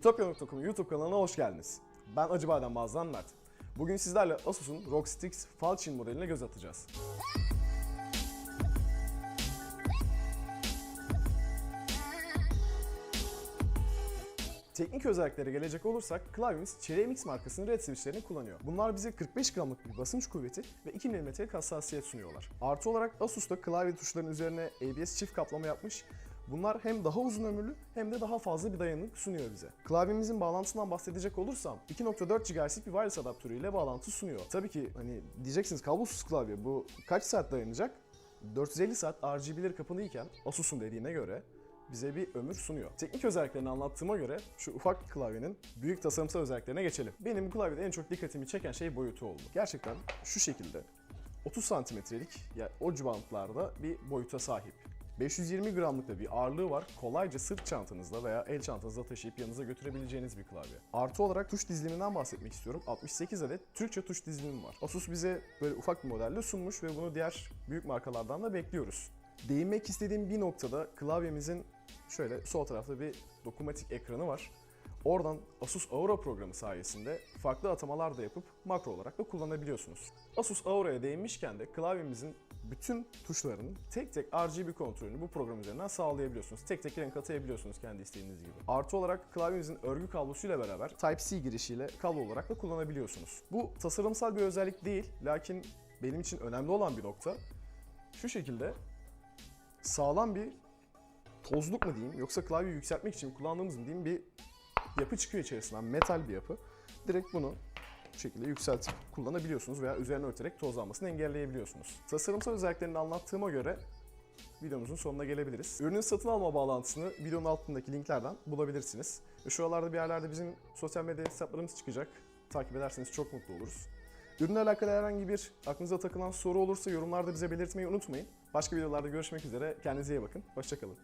İtopya.com YouTube kanalına hoş geldiniz. Ben Acıbadem Bazdan Mert. Bugün sizlerle Asus'un ROG Strix Falcon modeline göz atacağız. Teknik özelliklere gelecek olursak klavyemiz Cherry MX markasının red switchlerini kullanıyor. Bunlar bize 45 gramlık bir basınç kuvveti ve 2 mm'lik hassasiyet sunuyorlar. Artı olarak Asus da klavye tuşlarının üzerine ABS çift kaplama yapmış. Bunlar hem daha uzun ömürlü hem de daha fazla bir dayanıklık sunuyor bize. Klavyemizin bağlantısından bahsedecek olursam 2.4 GHz'lik bir wireless adaptörüyle bağlantı sunuyor. Tabii ki hani diyeceksiniz kablosuz klavye bu kaç saat dayanacak? 450 saat RGB'leri kapalıyken Asus'un dediğine göre bize bir ömür sunuyor. Teknik özelliklerini anlattığıma göre şu ufak klavyenin büyük tasarımsal özelliklerine geçelim. Benim bu klavyede en çok dikkatimi çeken şey boyutu oldu. Gerçekten şu şekilde 30 santimetrelik yani o civantlarda bir boyuta sahip. 520 gramlık da bir ağırlığı var. Kolayca sırt çantanızda veya el çantanızda taşıyıp yanınıza götürebileceğiniz bir klavye. Artı olarak tuş diziliminden bahsetmek istiyorum. 68 adet Türkçe tuş dizilimim var. Asus bize böyle ufak bir modelle sunmuş ve bunu diğer büyük markalardan da bekliyoruz. Değinmek istediğim bir noktada klavyemizin şöyle sol tarafta bir dokunmatik ekranı var. Oradan Asus Aura programı sayesinde farklı atamalar da yapıp makro olarak da kullanabiliyorsunuz. Asus Aura'ya değinmişken de klavyemizin bütün tuşlarının tek tek RGB kontrolünü bu program üzerinden sağlayabiliyorsunuz. Tek tek renk atayabiliyorsunuz kendi istediğiniz gibi. Artı olarak klavyemizin örgü kablosuyla beraber Type-C girişiyle kablo olarak da kullanabiliyorsunuz. Bu tasarımsal bir özellik değil, lakin benim için önemli olan bir nokta. Şu şekilde sağlam bir tozluk mu diyeyim yoksa klavyeyi yükseltmek için kullandığımız mı diyeyim bir yapı çıkıyor içerisinden. Metal bir yapı. Direkt bunu bu şekilde yükseltip kullanabiliyorsunuz veya üzerine örterek tozlanmasını engelleyebiliyorsunuz. Tasarımsal özelliklerini anlattığıma göre videomuzun sonuna gelebiliriz. Ürünün satın alma bağlantısını videonun altındaki linklerden bulabilirsiniz. Ve şuralarda bir yerlerde bizim sosyal medya hesaplarımız çıkacak. Takip ederseniz çok mutlu oluruz. Ürünle alakalı herhangi bir aklınıza takılan soru olursa yorumlarda bize belirtmeyi unutmayın. Başka videolarda görüşmek üzere. Kendinize iyi bakın. Hoşçakalın.